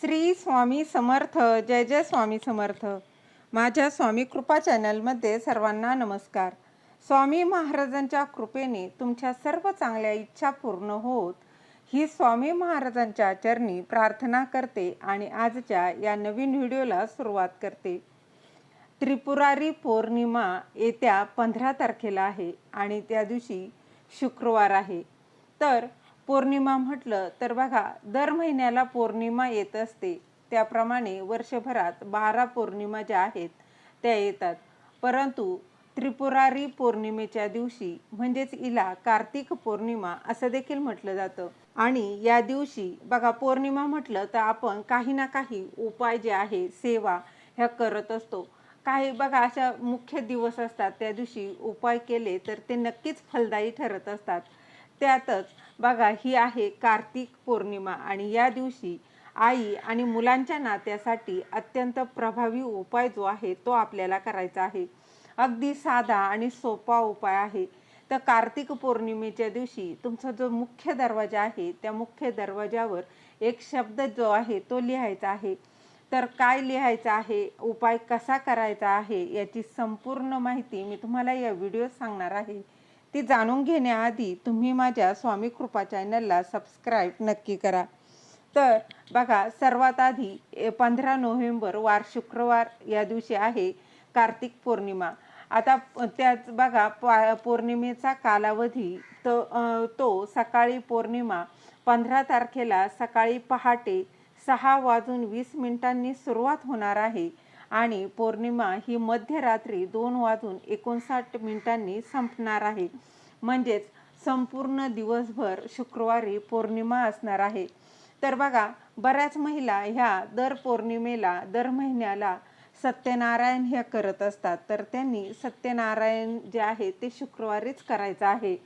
श्री स्वामी समर्थ जय जय स्वामी समर्थ. माझ्या स्वामी कृपा चॅनलमध्ये सर्वांना नमस्कार. स्वामी महाराजांच्या कृपेने तुमच्या सर्व चांगल्या इच्छा पूर्ण होत ही स्वामी महाराजांच्या चरणी प्रार्थना करते आणि आजच्या या नवीन व्हिडिओला सुरुवात करते. त्रिपुरारी पौर्णिमा येत्या पंधरा तारखेला आहे आणि त्या दिवशी शुक्रवार आहे. तर पौर्णिमा म्हटलं तर बघा दर महिन्याला पौर्णिमा येत असते. त्याप्रमाणे वर्षभरात बारा पौर्णिमा ज्या आहेत त्या येतात. परंतु त्रिपुरारी पौर्णिमेच्या दिवशी म्हणजेच हिला कार्तिक पौर्णिमा असं देखील म्हटलं जातं. आणि या दिवशी बघा पौर्णिमा म्हटलं तर आपण काही ना काही उपाय जे आहे सेवा ह्या करत असतो. काही बघा अशा मुख्य दिवस असतात. त्या दिवशी उपाय केले तर ते नक्कीच फलदायी ठरत असतात. त्यातच बघा ही आहे कार्तिक पौर्णिमा आणि या दिवशी आई आणि मुलांच्या नात्यासाठी अत्यंत प्रभावी उपाय जो आहे तो आपल्याला करायचा आहे. अगदी साधा आणि सोपा उपाय आहे. तर कार्तिक पौर्णिमेच्या दिवशी तुमचा जो मुख्य दरवाजा आहे त्या मुख्य दरवाजावर एक शब्द जो आहे तो लिहायचा आहे. तर काय लिहायचं आहे उपाय कसा करायचा आहे याची संपूर्ण माहिती मी तुम्हाला या व्हिडिओत सांगणार आहे. ती जाणून घेण्याआधी तुम्ही माझ्या स्वामी कृपा चॅनलला सबस्क्राईब नक्की करा. तर बघा सर्वात आधी पंधरा नोव्हेंबर वार शुक्रवार या दिवशी आहे कार्तिक पौर्णिमा. आता त्याच बघा पा पौर्णिमेचा कालावधी तो तो सकाळी पौर्णिमा पंधरा तारखेला सकाळी पहाटे सहा वाजून वीस मिनिटांनी सुरुवात होणार आहे. आणि पौर्णिमा ही मध्यरात्री दोन वाजून एकोणसाठ मिनिटांनी संपणार आहे. म्हणजेच संपूर्ण दिवसभर शुक्रवारी पौर्णिमा असणार आहे. तर बघा बऱ्याच महिला ह्या दर पौर्णिमेला दर महिन्याला सत्यनारायण हे करत असतात. तर त्यांनी सत्यनारायण जे आहे ते शुक्रवारीच करायचं आहे.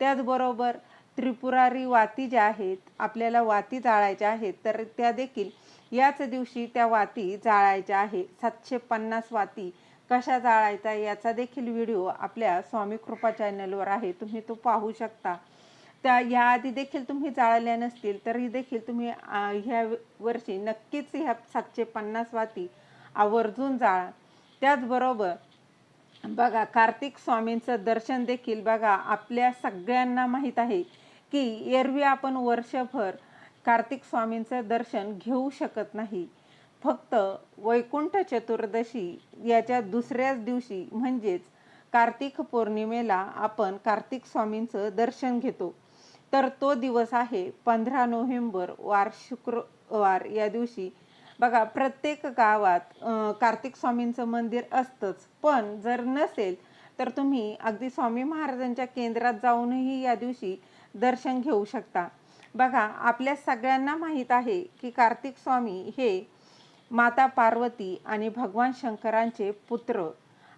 त्याचबरोबर त्रिपुरारी वाती ज्या आहेत आपल्याला वाती जाळायच्या आहेत तर त्या देखील याच दिवशी त्या वाती जाळायच्या आहे. सातशे पन्नास वाती कशा जाळायचा याचा देखील व्हिडिओ आपल्या स्वामी कृपा चॅनलवर आहे. तुम्ही तो पाहू शकता. त्या याआधी देखील तुम्ही जाळल्या नसतील तरी देखील तुम्ही ह्या वर्षी नक्कीच ह्या सातशे पन्नास वाती आवर्जून जाळा. त्याचबरोबर बघा कार्तिक स्वामींचं दर्शन देखील बघा. आपल्या सगळ्यांना माहीत आहे की एरवी आपण वर्षभर कार्तिक स्वामींचं दर्शन घेऊ शकत नाही. फक्त वैकुंठ चतुर्दशी याच्या दुसऱ्याच दिवशी म्हणजेच कार्तिक पौर्णिमेला आपण कार्तिक स्वामींचं दर्शन घेतो. तर तो दिवस आहे पंधरा नोव्हेंबर वार शुक्रवार या दिवशी. बघा प्रत्येक गावात कार्तिक स्वामींचं मंदिर असतंच. पण जर नसेल तर तुम्ही अगदी स्वामी महाराजांच्या केंद्रात जाऊनही या दिवशी दर्शन घेऊ शकता. बघा आपल्या सगळ्यांना माहीत आहे की कार्तिक स्वामी हे माता पार्वती आणि भगवान शंकरांचे पुत्र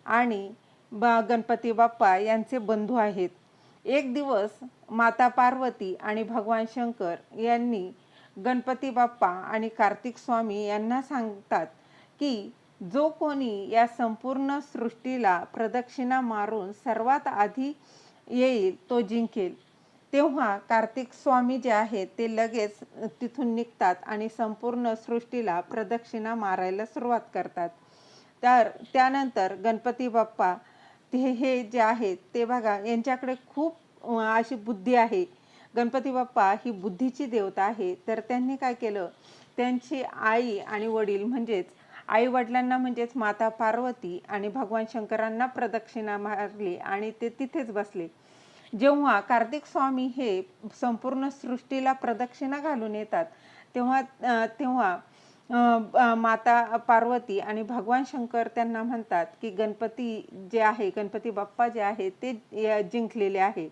आणि गणपती बाप्पा यांचे बंधू आहेत. एक दिवस माता पार्वती आणि भगवान शंकर यांनी गणपती बाप्पा आणि कार्तिक स्वामी यांना सांगतात की जो कोणी या संपूर्ण सृष्टीला प्रदक्षिणा मारून सर्वात आधी येईल तो जिंकेल. तेव्हा कार्तिक स्वामी जे आहेत ते लगेच तिथून निघतात आणि संपूर्ण सृष्टीला प्रदक्षिणा मारायला सुरुवात करतात. तर त्यानंतर गणपती बाप्पा ते हे जे आहेत ते बघा यांच्याकडे खूप अशी बुद्धी आहे. गणपती बाप्पा ही बुद्धीची देवता आहे. तर त्यांनी काय केलं? त्यांची आई आणि वडील म्हणजेच आई वडिलांना म्हणजेच माता पार्वती आणि भगवान शंकरांना प्रदक्षिणा मारली आणि ते तिथेच बसले. जेव्हा कार्तिक स्वामी हे संपूर्ण सृष्टीला प्रदक्षिणा घालून येतात तेव्हा तेव्हा माता पार्वती आणि भगवान शंकर त्यांना म्हणतात की गणपती जे आहे गणपती बाप्पा जे आहे ते जिंकलेले आहे.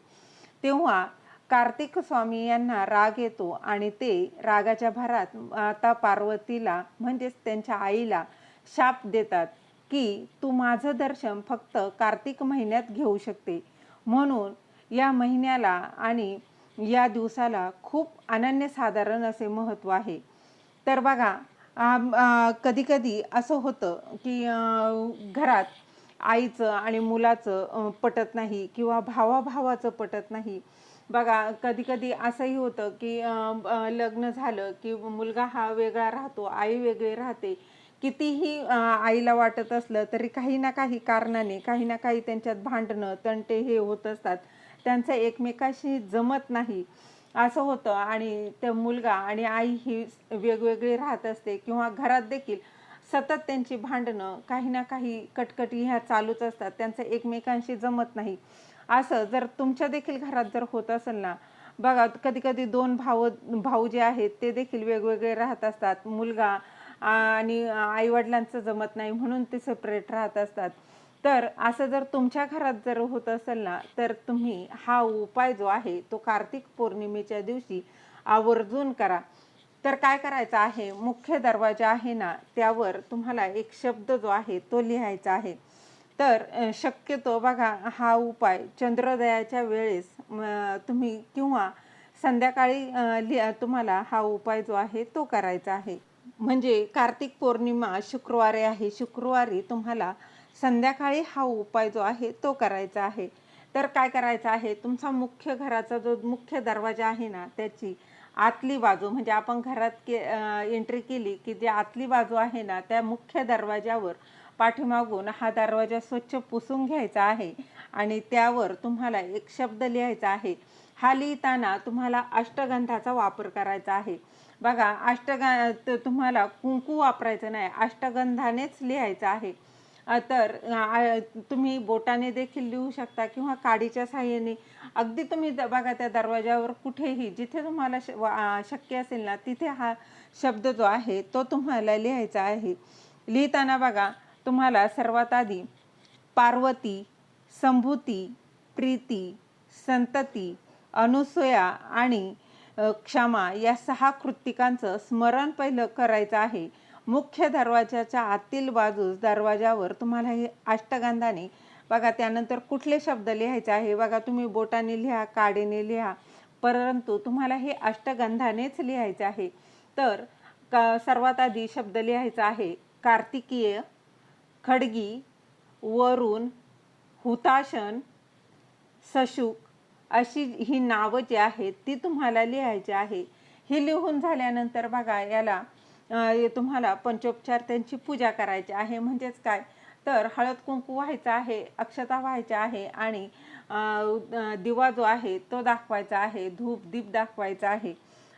तेव्हा कार्तिक स्वामी यांना राग येतो आणि ते रागाच्या भरात माता पार्वतीला म्हणजेच त्यांच्या आईला शाप देतात की तू माझं दर्शन फक्त कार्तिक महिन्यात घेऊ शकते. म्हणून या महिन्याला आणि या दिवसाला खूप अनन्यसाधारण असे महत्त्व आहे. तर बघा कधीकधी असं होतं की घरात आईचं आणि मुलाचं पटत नाही किंवा भावाभावाचं पटत नाही. बघा कधीकधी असंही होतं की लग्न झालं की मुलगा हा वेगळा राहतो आई वेगळी राहते. कितीही आईला वाटत असलं तरी काही ना काही कारणाने काही ना काही त्यांच्यात भांडणं तंटे हे होत असतात. त्यांचं एकमेकाशी जमत नाही. असं होतं. आणि ते मुलगा आणि आई ही वेगवेगळी राहत असते किंवा घरात देखील सतत त्यांची भांडणं काही ना काही कटकटी ह्या चालूच असतात. त्यांचं एकमेकांशी जमत नाही. असं जर तुमच्या देखील घरात जर होत असेल ना बघा कधी कधी दोन भाऊ भाऊ जे आहेत ते देखील वेगवेगळे राहत असतात. मुलगा आणि आईवडिलांचं जमत नाही म्हणून ते सेपरेट राहत असतात. तर असं जर तुमच्या घरात जर होत असेल ना तर तुम्ही हा उपाय जो आहे तो कार्तिक पौर्णिमेच्या दिवशी आवर्जून करा. तर काय करायचं आहे? मुख्य दरवाजा आहे ना त्यावर तुम्हाला एक शब्द जो आहे तो लिहायचा आहे. तर शक्यतो बघा हा उपाय चंद्रोदयाच्या वेळेस तुम्ही किंवा संध्याकाळी लि- तुम्हाला हा उपाय जो आहे तो करायचा आहे. म्हणजे कार्तिक पौर्णिमा शुक्रवारी आहे. शुक्रवारी तुम्हाला संध्याकाळी हा उपाय जो आहे तो करायचा आहे. तर काय करायचं आहे? तुमचा मुख्य घराचा जो मुख्य दरवाजा आहे ना त्याची आतली बाजू म्हणजे आपण घरात के एंट्री केली की जी आतली बाजू आहे ना त्या मुख्य दरवाज्यावर पाठीमागून हा दरवाजा स्वच्छ पुसून घ्यायचा आहे आणि त्यावर तुम्हाला एक शब्द लिहायचा आहे. हा लिहिताना तुम्हाला अष्टगंधाचा वापर करायचा आहे. बघा अष्टगं तुम्हाला कुंकू वापरायचं नाही अष्टगंधानेच लिहायचं आहे. तर तुम्ही बोटाने देखील लिहू शकता किंवा काडीच्या साह्याने. अगदी तुम्ही बघा त्या दरवाजावर कुठेही जिथे तुम्हाला श- शक्य असेल ना तिथे हा शब्द जो आहे तो तुम्हाला लिहायचा आहे. लिहिताना बघा तुम्हाला सर्वात आधी पार्वती संभूती प्रीती संतती अनुसूया आणि क्षमा या सहा कृत्तिकांचं स्मरण पहिलं करायचं आहे. मुख्य दरवाजाच्या आतील बाजूस दरवाजावर तुम्हाला हे अष्टगंधाने बघा त्यानंतर कुठले शब्द लिहायचे आहे? बघा तुम्ही बोटाने लिहा काडीने लिहा परंतु तुम्हाला हे अष्टगंधानेच लिहायचे आहे. तर का सर्वात आधी शब्द लिहायचा आहे कार्तिकीय खडगी वरुण हुताशन सशुक अशी ही नावं जी आहेत ती तुम्हाला लिहायची आहे. ही लिहून झाल्यानंतर बघा याला तुम्हाला पंचोपचार त्यांची पूजा करायची आहे. म्हणजेच काय? तर हळद कुंकू व्हायचं आहे अक्षता व्हायच्या आहे आणि दिवा जो आहे तो दाखवायचा आहे धूप दीप दाखवायचा आहे.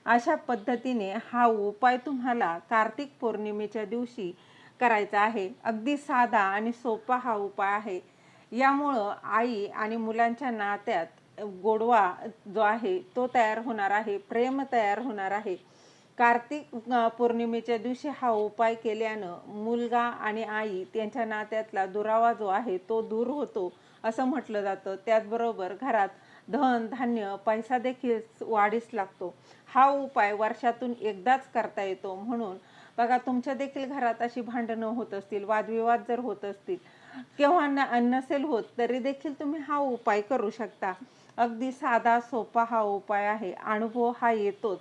अशा पद्धतीने हा उपाय तुम्हाला कार्तिक पौर्णिमेच्या दिवशी करायचा आहे. अगदी साधा आणि सोपा हा उपाय आहे. यामुळं आई आणि मुलांच्या नात्यात गोडवा जो आहे तो तयार होणार आहे प्रेम तयार होणार आहे. कार्तिक पौर्णिमेच्या दिवशी हा उपाय केल्यानं मुलगा आणि आई त्यांच्या नात्यातला दुरावा जो आहे तो दूर होतो असं म्हटलं जातं. त्याचबरोबर घरात धन धान्य पैसा देखील वाढीस लागतो. हा उपाय वर्षातून एकदाच करता येतो. म्हणून बघा तुमच्या देखील घरात अशी भांडणं होत असतील वादविवाद जर होत असतील किंवा न नसेल होत तरी देखील तुम्ही हा उपाय करू शकता. अगदी साधा सोपा हा उपाय आहे. अनुभव हा येतोच.